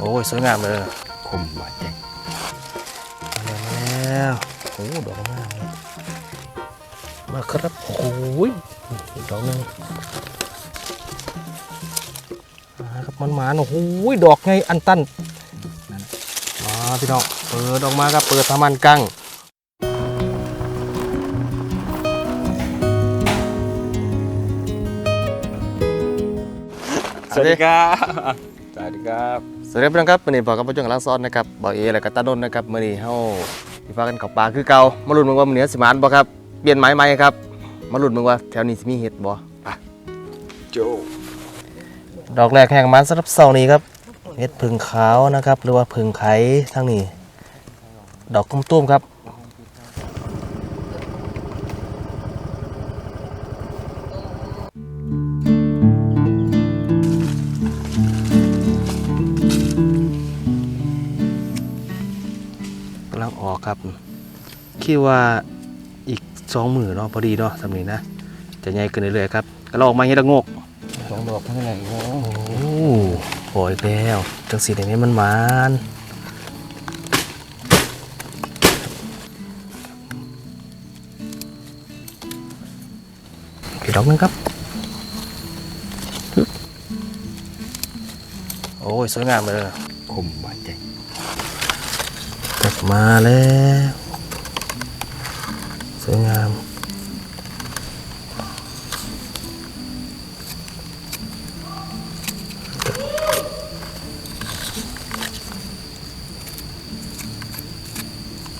โอ้ยสวยงามเลยคมบาดใจมาแล้วโอ้ดอกงามเลยมาครับโอ้ยอีกดอกหนึงมาครับมันหมานๆโอ้โหดอกไงอันตันมาพี่น้องเปิดออกมาครับเปิดทามันกังสวัสดีครับ สวัสดีครับ สวัสดีครับพี่น้องครับวันนี้บอกกับผู้ชมกำลังซ้อนนะครับบอกเอและก็ตาดนนะครับมื่อนี้เฮาสิพากันเข้าป่าคือเก่ามาลุ้นมึงว่ามื้อนี้สิมานบ่ครับเปลี่ยนไม้ใหม่ครับมาลุ้นมึงว่าแถวนี้สิมีเห็ดบ่โจดอกแรกแห่งมันสำหรับเสาร์นี้ครับเห็ดผึ่งขาวนะครับ หรือว่าผึ่งไข่ทั้งนี้ ดอกตุ้มๆครับ ครับ คิดว่าอีกสองหมือเนาะพอดีเนาะสำนี้นะ จะใหญ่ขึ้นเรื่อยๆครับก็ลองมาเฮ็ดละงกสองดอกทั้งนั้นโอ้โอ้โหอีกแล้วจังสีอย่างนี้มันหมานพี่ดอกนึงครับ โอ้ย สวยงามเลยคมบาดใจ มาแล้ว สวยงาม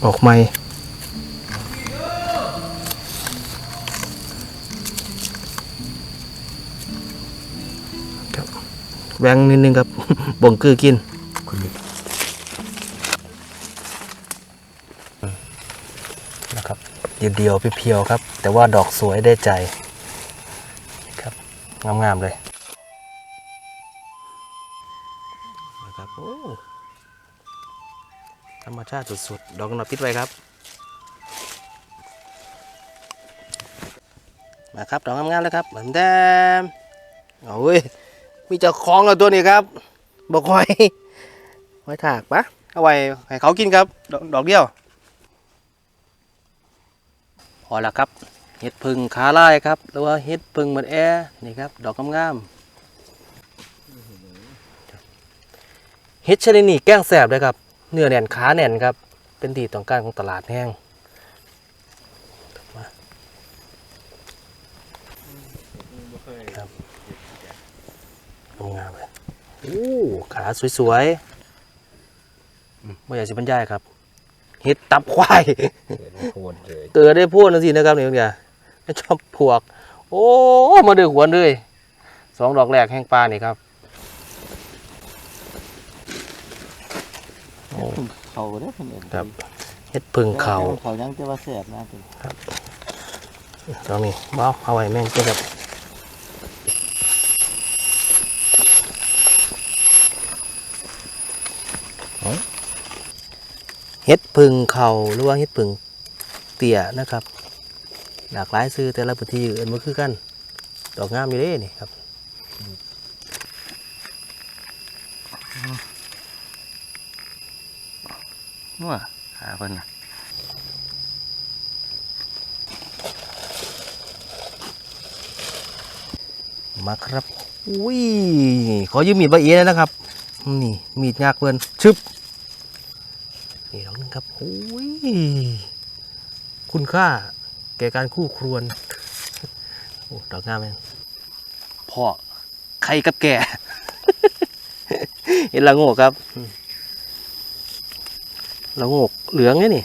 ออกใหม่ครับแบงนิดนึงครับบ่งคือกินคน เดียวๆเพียวๆครับ แต่ว่าดอกสวยได้ใจครับงามๆเลยนะครับโอ้ธรรมชาติสุดๆ ดอกหนอพิษไว้ครับ มาครับ ดอกงามๆเลยครับ เหมือนแดมเอาเว้ย มีเจ้าของแล้วตัวนี้ครับบอกไว้ไว้ถากปะเอาไว้ให้เขากินครับ ดอกดอกเดียว อแล้วครับเห็ดพึ่งขาลายครับหรือว่าเห็ดพึ่งเหมือนแอร์นี่ครับดอกงามๆเห็ดชนิดนี้แกล้งแสบเลยครับเนื้อแน่นขาแน่นครับ เป็นที่ต้องการของตลาดแห้งครับงามเลยโอ้ขาสวยๆไม่อยากจะบรรยายครับ เห็ดตับควายโคตรเลยเตือได้พูดนะสินะครับนี่เนี่ยชอบพวก โอ้มาเดือดหัวเลยสองดอกแรกแห้งปลานี่ครับโอ้เขาได้คนอื่นครับเฮ็ดพึ่งเขาเขายังจะว่าแสบนะตัวตรงนี้บ้าเอาไว้แม่งเจ้าครับเเฮ็ดพึ่งเขาหรือว่าเฮ็ดพึ่งเตี่ยนะครับ หลากหลายซื้อแต่ละพื้นที่อื่นมันคือกัน ดอกงามอยู่เด้นี่ครับว่าหาเพิ่นนะมาครับ อุ้ย ขอยืมมีดใบเอนะครับ นี่ มีดยากเพื่อนชึบ นี่ดอกหนึงครับอุ้ยคุณค่าแก่การคู่ครวนโอ้ดอกงามเองพ่อใครกับแก่เห็นละโงกครับอืมละโงกเหลืองไงนี่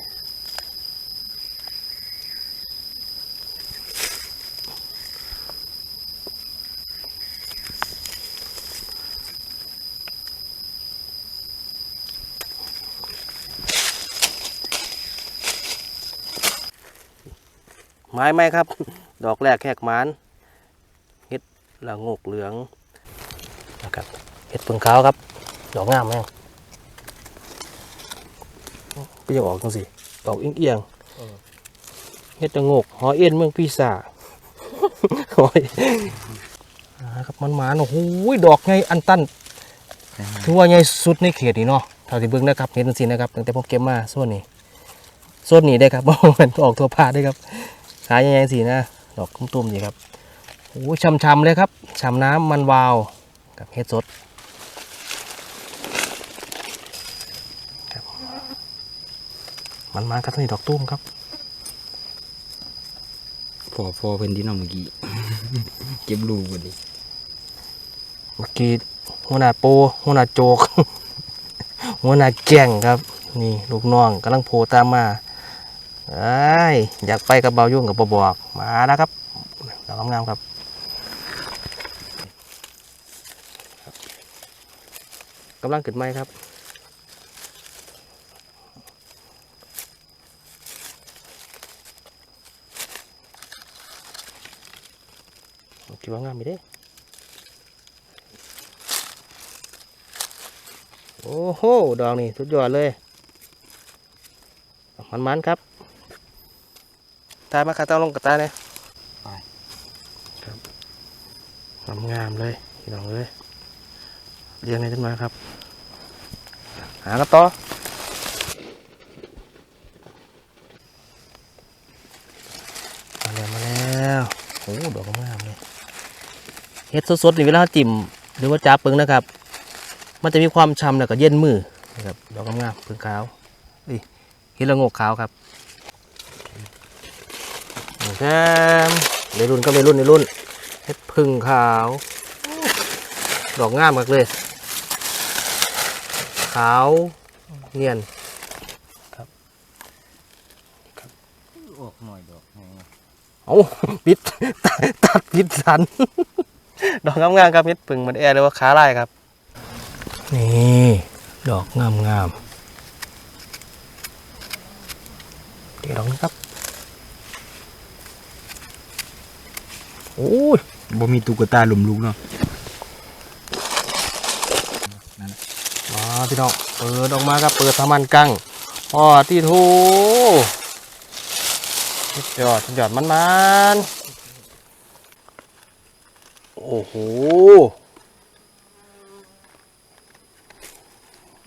ไม้ไหมครับ ดอกแรกแหกหมานเห็ดละโงกเหลืองนะครับเห็ดเพิ่งขาวครับ ดอกงามไหมก็ยังออกจังสิออกเอียงๆเห็ดละโงกหอเอ็นเมืองพีซ่าโอ้ยอ่าครับมันหมานโอ้โหดอกไงอันตันถือว่าใหญ่สุดในเขตนี่เนาะเท่าที่เบิ่งนะครับเห็นจังซี่นะครับตั้งแต่ผมเก็บมาส่วนนี้ส่วนนี้ได้ครับบ่แม่นออกตัวพาได้ครับ ขาใหญ่ๆสินะดอกตุ้มๆนี่ครับโอ้ยช่ำๆเลยครับช่ำน้ำมันวาวกับเฮ็ดสดครับมันมาครับนี่ดอกตุ้มครับพอพอเป็นที่น้องเมื่อกี้เก็บลูกกันดิเมื่อกี้หัวหน้าโปหัวหน้าโจกหัวหน้าแก่งครับ นี่ลูกน้องกำลังโผล่ตามมา ไอ้ยอยากไปกับเบายุ่งกับบอก มาแล้วครับดอกงามๆครับกำลังขึ้นไม้ครับคิดว่างามไปเด้โอ้โห ดอกนี่สุดยอดเลยมันมันๆครับ ตายมาขาตาลงกับตาเนี่ยครับงามงามเลยพี่น้องเลยเรียงในต้นไม้ครับ หากันต่อมาแล้วมาแล้วโอ้ดอกงามเลยเฮ็ดสดๆนี่เวลาจิ้มหรือว่าจับปึงนะครับ มันจะมีความช้ำแล้วก็เย็นมือนะครับดอกงามๆพึ่งขาวเฮ็ดละงกขาวครับ แซมในรุ่นก็ในรุ่นในรุ่นเห็ดพึ่งขาว ดอกงามมากเลย ขาวเนียนออกหน่อยดอกไงเอาปิดตัดปิดสัน ดอกงามๆครับเห็ดพึ่งมันแอร์เลยว่าขาลายครับ นี่ดอกงามงามๆเดี๋ยวลองนะครับ โอ้ยบ่มีตุ๊กตาหลุมลูกเนาะมาพี่น้องเปิดออกมาครับเปิดทามันกังอ๋อตีโทสุดยอดสุดยอดมันมันโอ้โห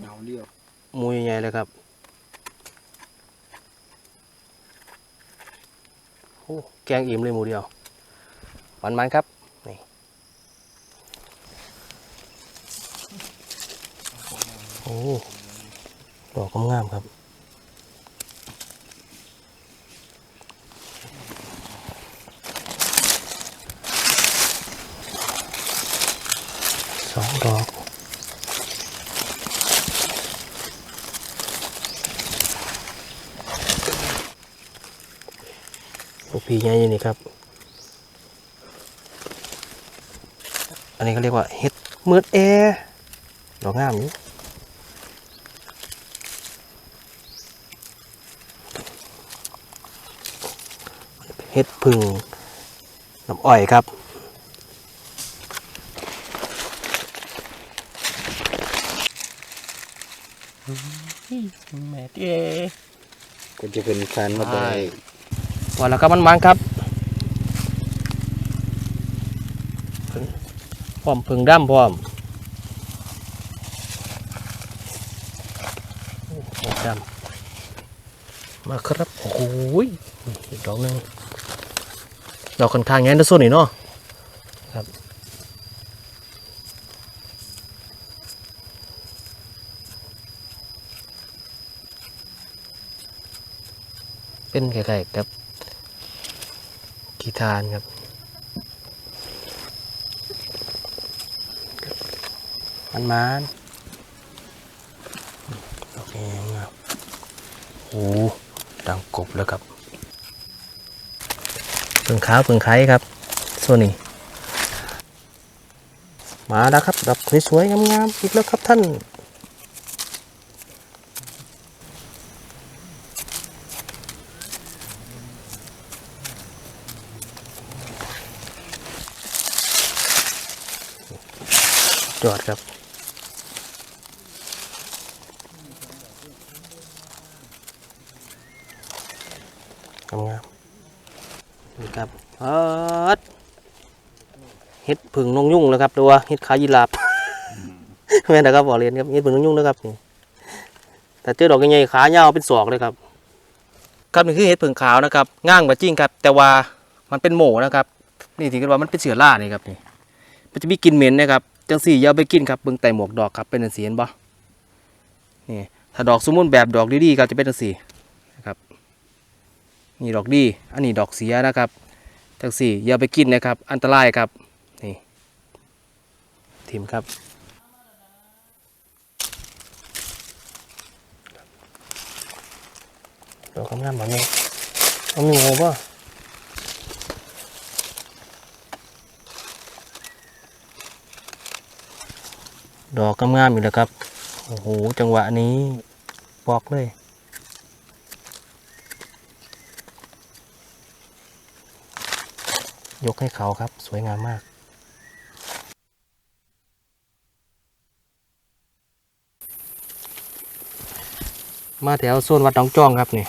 เงาเลี้ยวมูใหญ่เลยครับโอ้แกงอิ่มเลยหมูเดียว มันมันๆครับนี่โอ้ดอกงามครับสองดอกลูกพีใหญ่อยู่นี่ครับ อันนี้เขาเรียกว่าเห็ดมืดแอร์ดอกงามอยู่เห็ดพึ่งน้ำอ้อยครับแม่เต้ก็จะเป็นแฟนมาได้วันแล้วครับมันมันๆครับผึ่งพ ร้อมผึ่งด้ำพร้อมโอ้โหดำมาครับโอ้ยดอกหนึ่งดอกค่อนข้างแง่นส่วนนี่เนาะครับเป็นไข่ๆครับกีทานครับ มันมันโอเคครับโอ้ดังกบแล้วครับเปิงขาวเปิงไข่ครับ ส่วนนี้ มาแล้วครับดอกสวยๆงามๆอีกแล้วครับท่านจอดครับทำงามนี่ครับ เอิดเห็ดผึ่งนงยุ่งแล้วครับตัวเห็ดขายีราบแม่นนะครับบ่อเรียนครับเฮ็ดเพิ่งยุ่งๆนะครับนี่แต่เจอดอกใหญ่ๆขายาวเป็นศอกเลยครับ ครับนี่คือเห็ดเพิ่งขาวนะครับง่างกว่าจริงครับ แต่ว่ามันเป็นโหมนะครับ นี่ถือกันว่ามันเป็นเสือล่านี่ครับนี่มันจะมีกลิ่นเหม็นนะครับจังสี่อย่าเอาไปกินครับเบิ่งแต่หมวกดอกครับเป็นจังสีเห็นบ่นี่ถ้าดอกสมมุติแบบดอกดีๆก็จะเป็นจังสี่นะครับนี่ดอกดี อันนี้ดอกเสียนะครับ จังสี่อย่าไปกินนะครับ อันตรายครับ นี่ทิมครับ ดอกงามๆแบบนี้เอามีงูป่ะดอกงามๆอยู่แล้วครับ โอ้โห จังหวะนี้บอกเลย ยกให้เขาครับ สวยงามมากมาแถวโซนวัดหนองจองครับนี่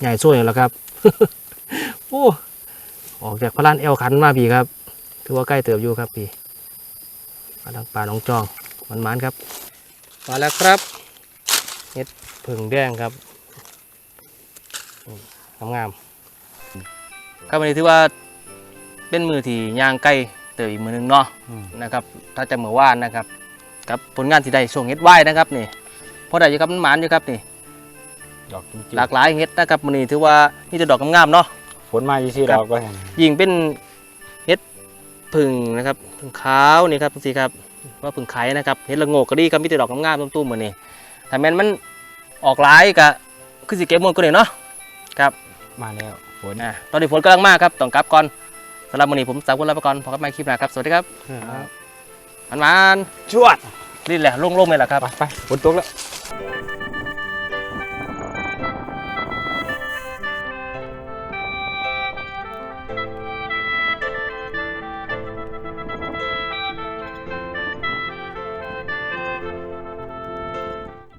ใหญ่โซ่อย่างแล้วครับ โอ้ออกจากพระลานเอวขันมาพี่ครับ ถือว่าใกล้เติบอยู่ครับพี่มาทางป่าหนองจองมันมันครับ มาแล้วครับเห็ดผึ่งแดงครับงามงามๆครับวันนี้ถือว่า เป็นมือที่ย่างใกล้เติบอีกมือหนึงเนาะอืมนะครับ ถ้าจะเหมือว่านนะครับกับผลงานที่ได้ช่วงเฮ็ดไหวนะครับนี่พอได้อยู่ครับมันหมานอยู่ครับนี่ดอกจริงหลากหลายเฮ็ดนะครับมื้อนี้ถือว่ามีแต่ดอกงามๆเนาะๆฝนมายี่สิครัดบอกก็เห็นยิ่งเป็นเฮ็ดผึ่งนะครับผึ่งขาวนี่ครับสิครับว่าผึ่งไข่นะครับเฮ็ดละโงกก็ดีครับมีแต่ดอกงามๆตุ้มๆมื้อนี้ถ้าแม่นมันออกหลายก็คือสิเก็บหมดก็ได้เนาะครับมาแล้วฝนอ่าตอนนี้ฝนกำลังมาครับต้องกลับก่อน สำหรับมื้อนี้ผมสาวคนลาไปก่อนพบกันใหม่คลิปหน้าครับ สวัสดีครับมันมันจวดๆนี่แหละโล่งๆเลยล่ะครับ ไปไปฝนตกแล้ว